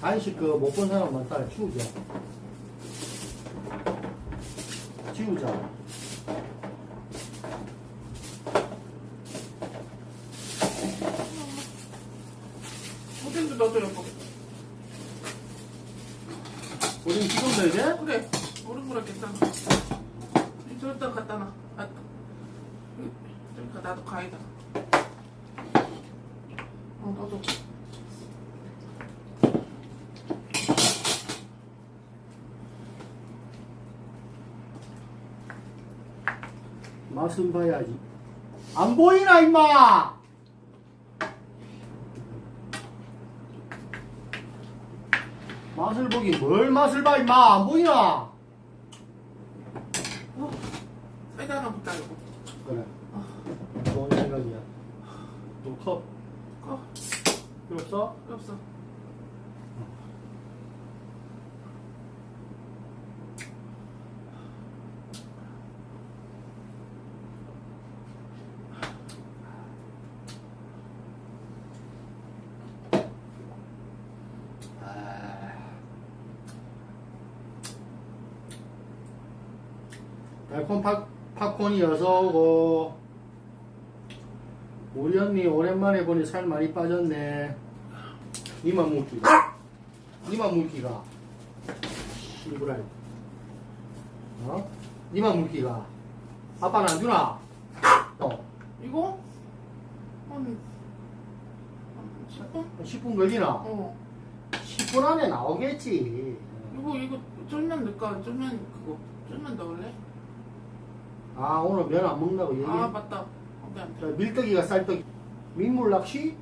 간식 그 못 본 사람 많다. 치우자. 치우자. 오뎅도 넣어줘 여보 우린 지금 넣어야 돼? 그래 오른무라 괜찮아 저기다 갖다 놔 아, 저기가 나도 가위다 어 너도 맛은 봐야지. 안 보이나, 임마! 맛을 보긴 뭘 맛을 봐, 임마! 안 보이나? 어, 사이다 하나 붓자 여보 그래. 좋은 생각이야. 또 컵. 어 필요 없어? 필요 없어 달콤 팝, 팝콘이 어서 오고 우리 언니 오랜만에 보니 살 많이 빠졌네 니만 물기가 니만 물기가 시부랄 어? 니만 물기가 아빠는 안 주나? 어 이거? 한 10분? 10분 걸리나? 어 10분 안에 나오겠지 이거 이거 쫄면 넣을까? 쫄면 그거 쫄면 넣을래? 아 오늘 면 안 먹는다고 얘기 아 맞다. 안돼. 밀떡이가 쌀떡 민물 낚시?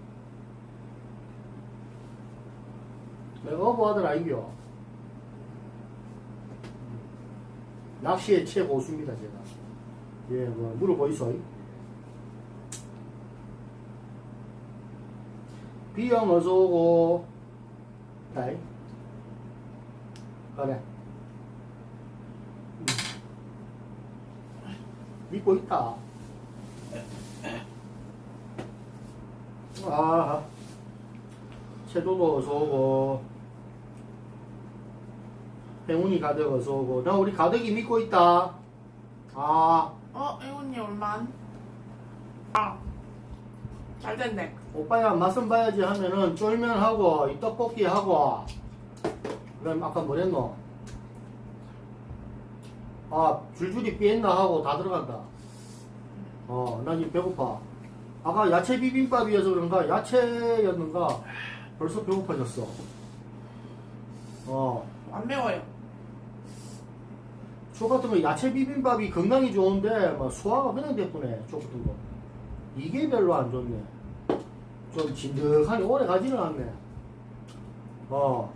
내가 어부하들 아이겨. 낚시의 최고수입니다 제가. 예, 뭐 물어보이소 비형 어서오고. 다이 그래 음. 믿고 있다 아, 채도도 어서 오고, 행운이 가득 어서 오고, 나 우리 가득이 믿고 있다. 아, 어? 애훈이 얼만? 아 잘 됐네 오빠야 맛은 봐야지 하면은 쫄면하고 이 떡볶이하고, 그럼 아까 뭐랬노? 아, 줄줄이 삐했나 하고 다 들어간다. 어, 나 지금 배고파. 아까 야채 비빔밥이어서 그런가 야채였는가 벌써 배고파졌어. 어, 안 매워요 초 같은 거 야채 비빔밥이 건강이 좋은데 뭐 소화가 그냥 됐구네. 초 같은 거. 이게 별로 안 좋네. 좀 진득하니 오래 가지는 않네. 어.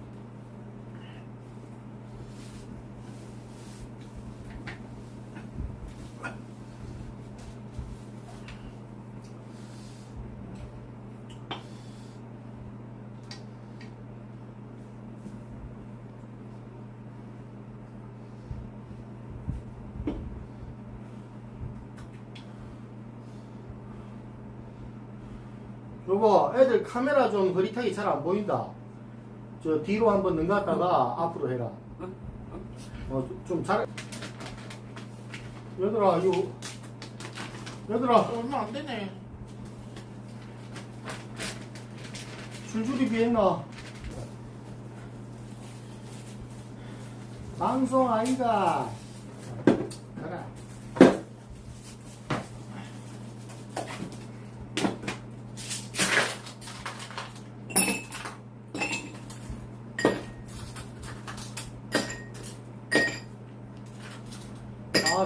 요거 애들 카메라 좀 흐릿하게 잘 안 보인다. 저 뒤로 한번 넘갔다가 앞으로 해라. 어, 좀 잘. 얘들아, 이거. 얘들아, 얼마 안 되네 줄줄이 비했나? 방송 아이가. 가라.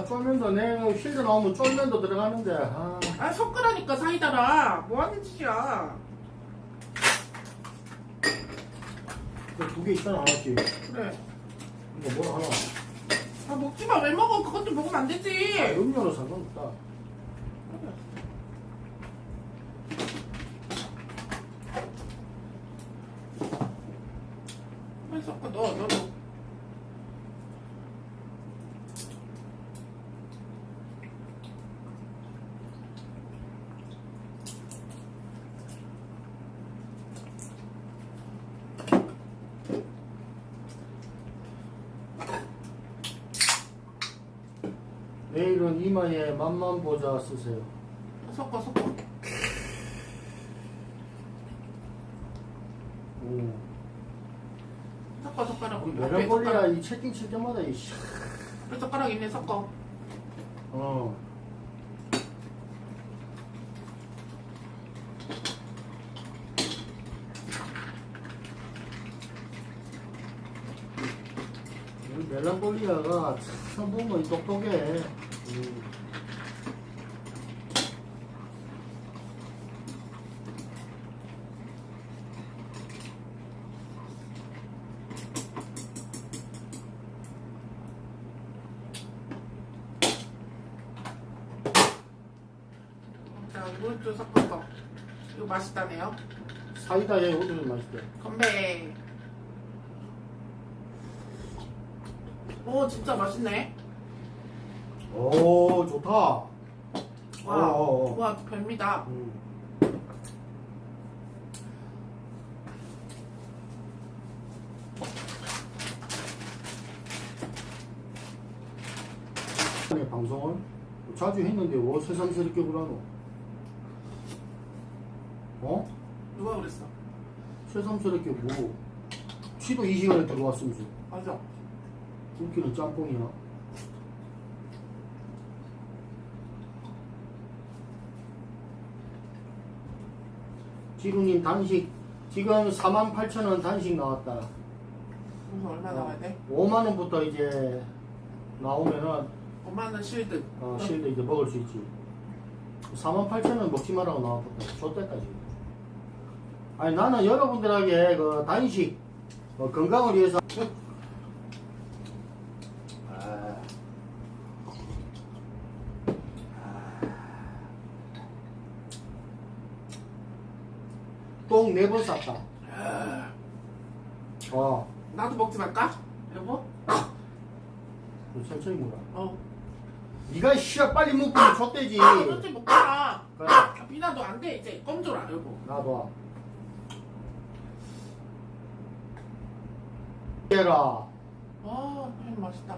아, 쫄면도 내 실드 나오면 쫄면도 들어가는데. 아. 아 섞으라니까 사이다라 뭐 하는 짓이야 두 개 있잖아, 하나씩. 그래 이거 뭐 하나? 아 먹지마 왜 먹어 그것도 먹으면 안 되지 아, 음료로 상관없다. 빨리 섞어 넣어 너도 내일은 이마에 맛만 보자 쓰세요. 섞어 섞어. 오. 섞어 젓가락. 메lan콜리아 젓가락. 이 채팅 칠 때마다 이 씨. 앞에 젓가락 있네 섞어. 어. 멜랑콜리아가 참 보면 똑똑해. 음. 자 이것도 섞어서. 이거 맛있다네요. 사이다에 이것도 좀 맛있대. 건배. 오 진짜 맛있네. 오, 좋다. 와, 어, 어, 어. 와 별미다. 음. 방송을 자주 했는데 왜 새삼스럽게 그러노? 어? 누가 그랬어? 새삼스럽게 뭐 지도 이 시간에 들어왔으면서 맞아. 웃기는 짬뽕이야 지루님 단식. 지금 48,000원 단식 나왔다. 무슨 얼마 나와야 돼? 5만원부터 이제 나오면은 5만 원 실드. 어, 실드 이제 먹을 수 있지. 48,000원 먹지 말라고 나왔거든. 좆대까지 아니 나는 여러분들에게 그 단식 어, 건강을 위해서 똥 네 번 쌌다 어 나도 먹지 말까? 여보? 천천히 먹어 어. 니가 씨야 빨리 먹으면 좆대지 아, 그렇지 먹잖아. 그래 아, 비나도 안 돼. 이제 껌줘라 여보. 나도 해라 아, 햄 맛있다.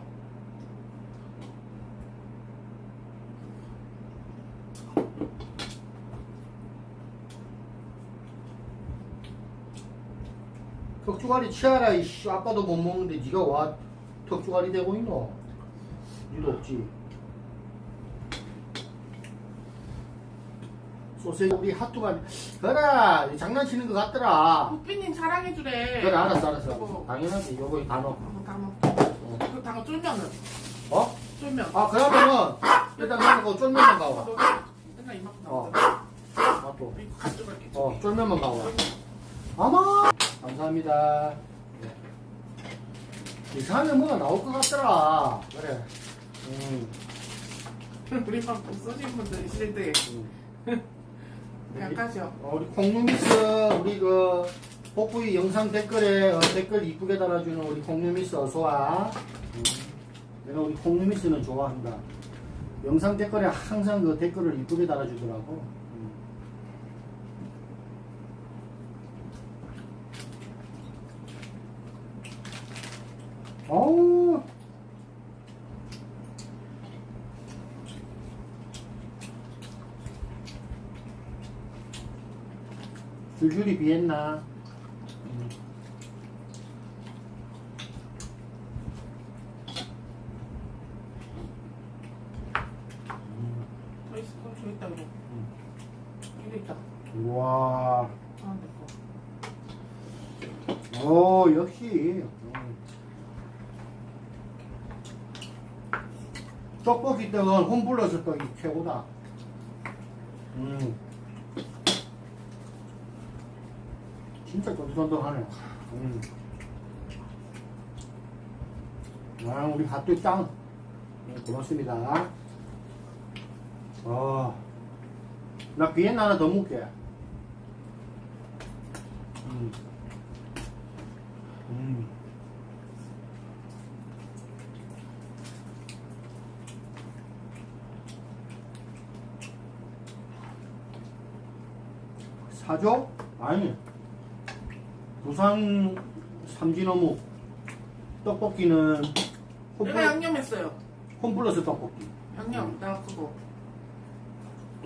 턱주가리 치아라 이씨 아빠도 못 먹는데 니가 와 턱주가리 되고 있노 니도 없지 소세지 우리 핫도그 그래 장난치는 것 같더라 국빈님 사랑해주래. 그래 알았어 알았어 여보. 당연하지 요거 다 넣어 어, 당어. 어? 그 당어 쫄면은. 어? 쫄면. 아 그러면은 일단 나는 그 쫄면만 가와 너 맨날 이만큼 어. 나오잖아. 아 또. 이거 가져갈게. 어 쫄면만 가와 아마 감사합니다 네. 이상하게 뭐가 나올 것 같더라 그래 음, 우리만 못 쓰신 분들 있을 때 음. 약하셔. 어, 우리 콩누미스 우리 그 복부이 영상 댓글에 어, 댓글 이쁘게 달아주는 우리 콩누미스 어서와 음. 내가 우리 콩누미스는 좋아한다 영상 댓글에 항상 그 댓글을 이쁘게 달아주더라고 어우 줄줄이 비했나? 음. 더 있어. 또 저기 있다 이거. 음. 이거 있다. 우와, 아, 내 거. 오 역시 음. 떡볶이 떡은 홈플러스 떡이 최고다. 음, 진짜 쫀득쫀득하네. 음. 아, 우리 핫도그 짱. 네, 고맙습니다. 어, 나 비엔나 하나 더 먹게. 음. 음. 사줘? 아니. 부산 삼진어묵 떡볶이는 내가 홈플러, 양념했어요. 홈플러스 떡볶이. 양념 나 그거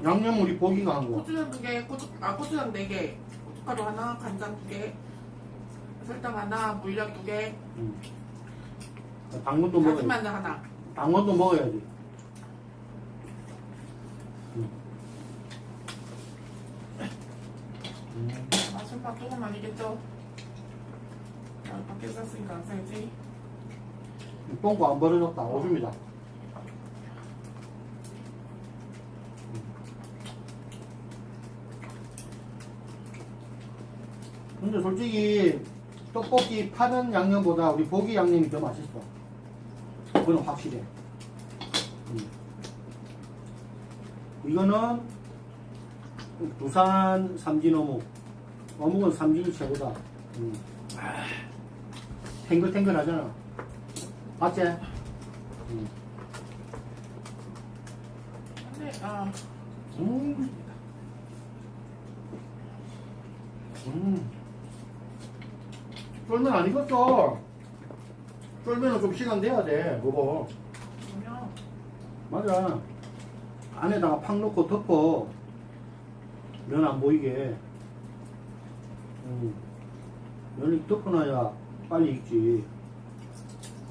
양념 우리 보기가 한 거. 고추장 두 개, 고추 아 고추장 네 개, 고춧가루 하나, 간장 두 개, 설탕 하나, 물엿 두 개, 응. 당근도. 마늘 하나. 당근도 먹어야지. 술밥 조금 아니겠죠? 아, 밖에 쌌으니까 안 살지. 똥꼬 안 벌어졌다. 오줌이다. 근데 솔직히 떡볶이 파는 양념보다 우리 고기 양념이 더 맛있어. 그건 확실해. 음. 이거는 부산 삼진 어묵. 어묵은 삼진이 최고다. 음. 탱글탱글 하잖아. 맞지? 음. 근데 아 음. 음. 쫄면 안 익었어. 쫄면은 좀 시간 돼야 돼, 그거. 그러면 맞아. 안에다가 팍 넣고 덮어. 면 안 보이게. 음. 면이 덮어놔야 빨리 익지.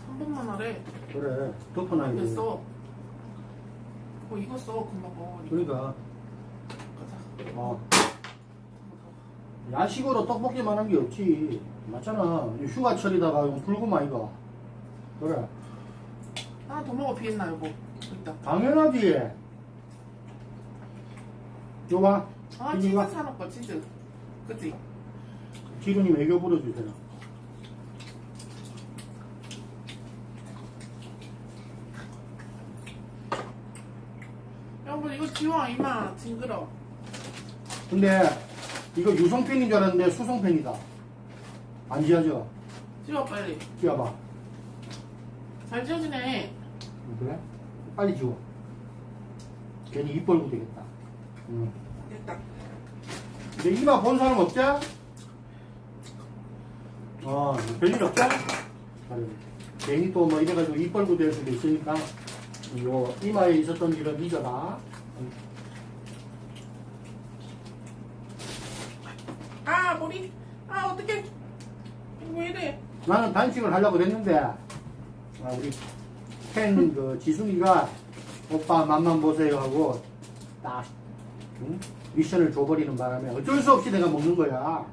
한 번만 하래. 그래, 덮어놔야 안 돼. 됐어. 어 익었어 금방 먹으니까. 그러니까, 가자. 어. 야식으로 떡볶이만 한 게 없지. 맞잖아. 휴가철이다가 이거 불금 아이가. 그래. 하나 더 먹어 비엔나 여보. 있다. 당연하지. 요봐. 아 치즈 와. 사놓고 치즈. 그치? 지루님 애교 부려주세요. 여보 이거 지워 이마 징그러. 근데 이거 유성팬인 줄 알았는데 수성팬이다. 안 지어져. 지워 빨리. 지어봐. 잘 지워지네. 그래? 빨리 지워. 괜히 입 벌고 되겠다. 응. 됐다. 근데 이마 본 사람 없지? 어, 별일? 그래. 괜히 또 뭐 이래가지고 입 벌고 될 수도 있으니까 이거 이마에 있었던 일은 잊어라. 응. 아 머리. 아. 이거 왜 이래. 나는 단식을 하려고 했는데 아, 우리 팬 그 지순이가 오빠 맛만 보세요 하고 딱 응? 미션을 줘버리는 바람에 어쩔 수 없이 내가 먹는 거야.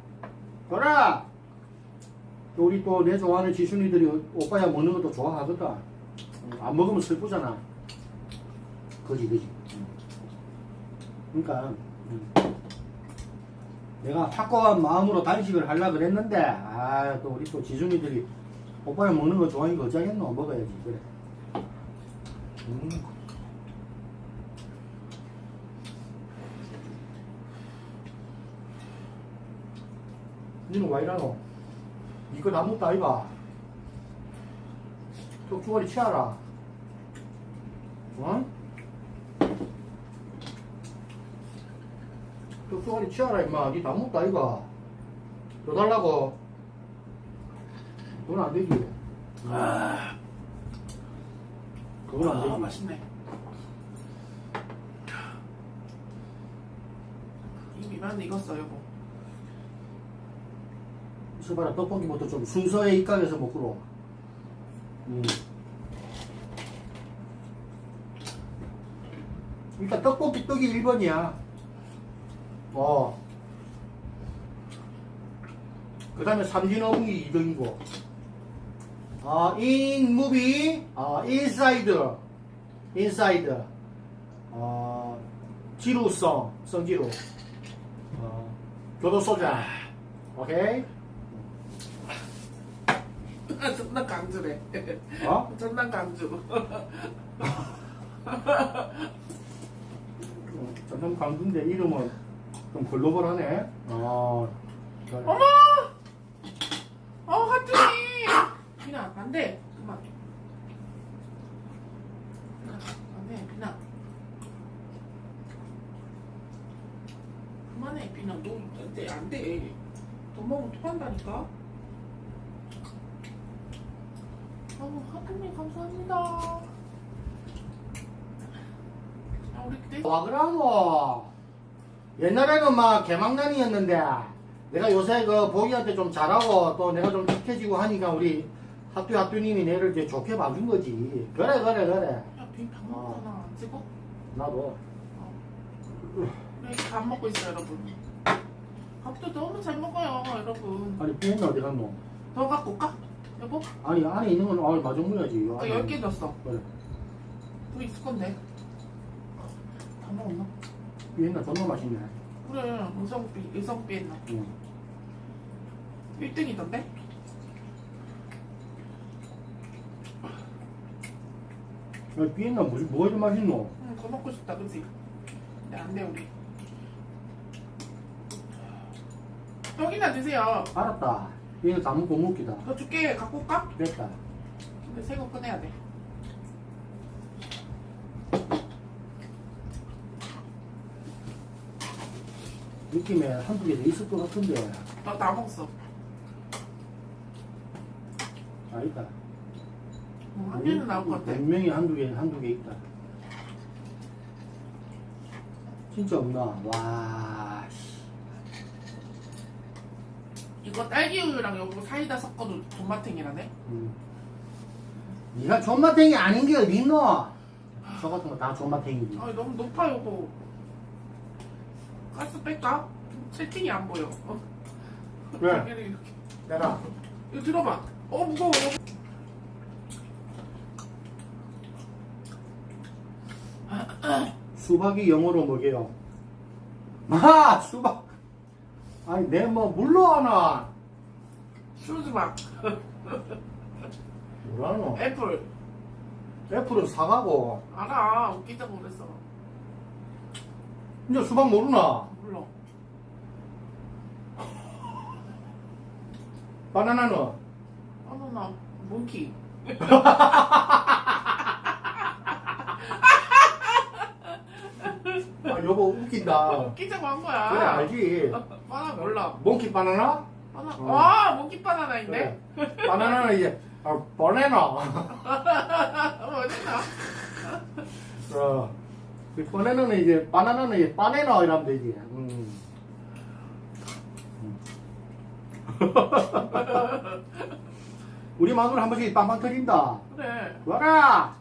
그래. 또 우리 또 내 좋아하는 지순이들이 오빠야 먹는 것도 좋아하거든. 응, 안 먹으면 슬프잖아. 그지 그지. 응. 그러니까 응. 내가 확고한 마음으로 단식을 하려고 그랬는데 아 또 우리 또 지순이들이 오빠야 먹는 거 좋아하니까 어쩌겠노 먹어야지 그래. 음. 니는 와 이러노? 이거 나무다 아이가? 턱주머니 치아라. 어? 턱주머니 치아라 임마. 니 나무다 아이가? 더 달라고? 그건 안 되지. 아, 그건 안 되지. 아 맛있네. 이 미만 익었어 여보. 있어봐라 떡볶이부터 좀 순서에 입각해서 먹구로 음. 일단 떡볶이 떡이 1번이야. 어. 그 다음에 삼진어묵이 2등이고 아, 인 무비. 아, 인사이드. 인사이드. 어, 지루성 성지루. 어, 교도소장. 오케이 아 존나 강주래. 어? 존나 강주. 전남 강준대 이름은 좀 글로벌하네. 어. 그래. 어머! 어 하트니. 비나 안 돼. 그만. 안돼 비나. 그만해 비나 너 안 돼 안돼. 더 먹으면 토한다니까. 어머 하트님 감사합니다. 우리 그때 와 그러노 옛날에는 막 개망난이었는데 내가 요새 그 보기한테 좀 잘하고 또 내가 좀 착해지고 하니까 우리 학교 학교님이 내를 이제 좋게 봐준 거지. 그래 그래 그래. 야 비밥 먹잖아. 안 찍어? 나도. 네, 밥 먹고 있어요 여러분? 밥도 너무 잘 먹어요 여러분. 아니 비엔나 어디 갔노? 더 갖고 올까? 여보? 아니 안에 있는 건 아, 마중무야지 아까 10개 줬어 그래 또 있을 건데 다 먹었나? 비엔나 존나 맛있네 그래 의성비 의성비 했나 응. 1등이던데? 야, 비엔나 무슨 뭐가 좀 맛있노 응, 더 먹고 싶다, 그치? 근데 안 돼, 우리. 떡이나 드세요. 알았다 비엔나 다 먹고 먹기다 더 줄게, 갖고 올까? 됐다 근데 새거 꺼내야 돼. 느낌에 한두 개 더 있을 것 같은데 나 다 먹었어. 아니다 어, 한 개는 나올 것 같아. 분명히 한두 개, 한두 개 있다. 진짜 없나? 와, 씨. 이거 딸기 우유랑 여기 사이다 섞어도 존맛탱이라네? 음. 니가 존맛탱이 아닌 게 어딨노? 저 같은 거 다 존맛탱이지. 아, 너무 높아, 요거. 가스 뺄까? 채팅이 안 보여. 어? 왜? 당연히 이렇게. 내가, 이거 들어봐. 어, 무거워. 수박이 영어로 뭐게요? 아, 수박. 아니, 내 뭐, 물러 하나. 슈즈박. 뭐라노? 애플. 애플은 사가고. 알아. 웃기자고 그랬어. 이제 수박 모르나? 몰라. 바나나는? 바나나. 몽키. 여보, 웃긴다. 웃기자고 한 거야. 그래, 알지. 바나나 몰라. 몽키 바나나? 바나. 어. 와, 몽키 바나나 있네. 그래. 바나나는 이제 아, 바나나. 어딨나? 어. 그 바나나는 이제 바나나는 이제 바나나 이러면 되지. 음. 음. 우리 마누라 한 번씩 빵빵 터진다. 그래. 와라.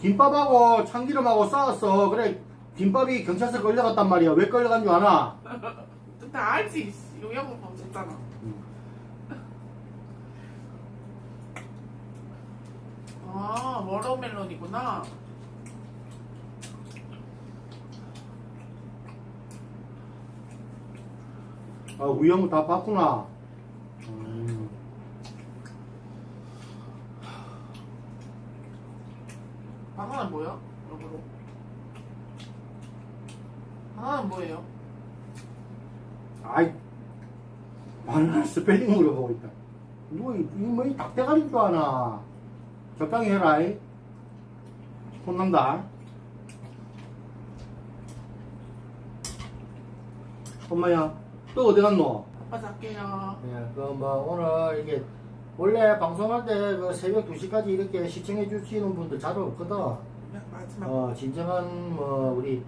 김밥하고 참기름하고 싸웠어. 그래 김밥이 경찰서 끌려갔단 말이야. 왜 끌려간 줄 아나? 다 알지. 씨. 요양을 범했잖아. 아, 워터멜론이구나. 아, 우영 다 봤구나. 음. 바나나는 뭐야? 역으로. 바나나는 뭐예요? 아이, 바나나 스펠링으로 보고 있다. 누가 이, 이 뭐이 닭대가리인 줄 아나. 적당히 해라. 이. 혼난다. 엄마야, 또 어디 갔노? 아빠 잘게요. 예, 그뭐 오늘 이게 원래 방송할 때 그 새벽 2시까지 이렇게 시청해 주시는 분들 잘 없거든. 네, 마지막. 어, 진정한 뭐 우리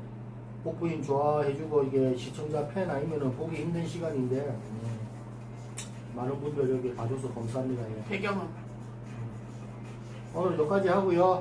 복부인 좋아해주고 이게 시청자 팬 아니면은 보기 힘든 시간인데 음, 많은 분들 여기 봐줘서 감사합니다. 예. 배경은. 오늘 여기까지 하고요.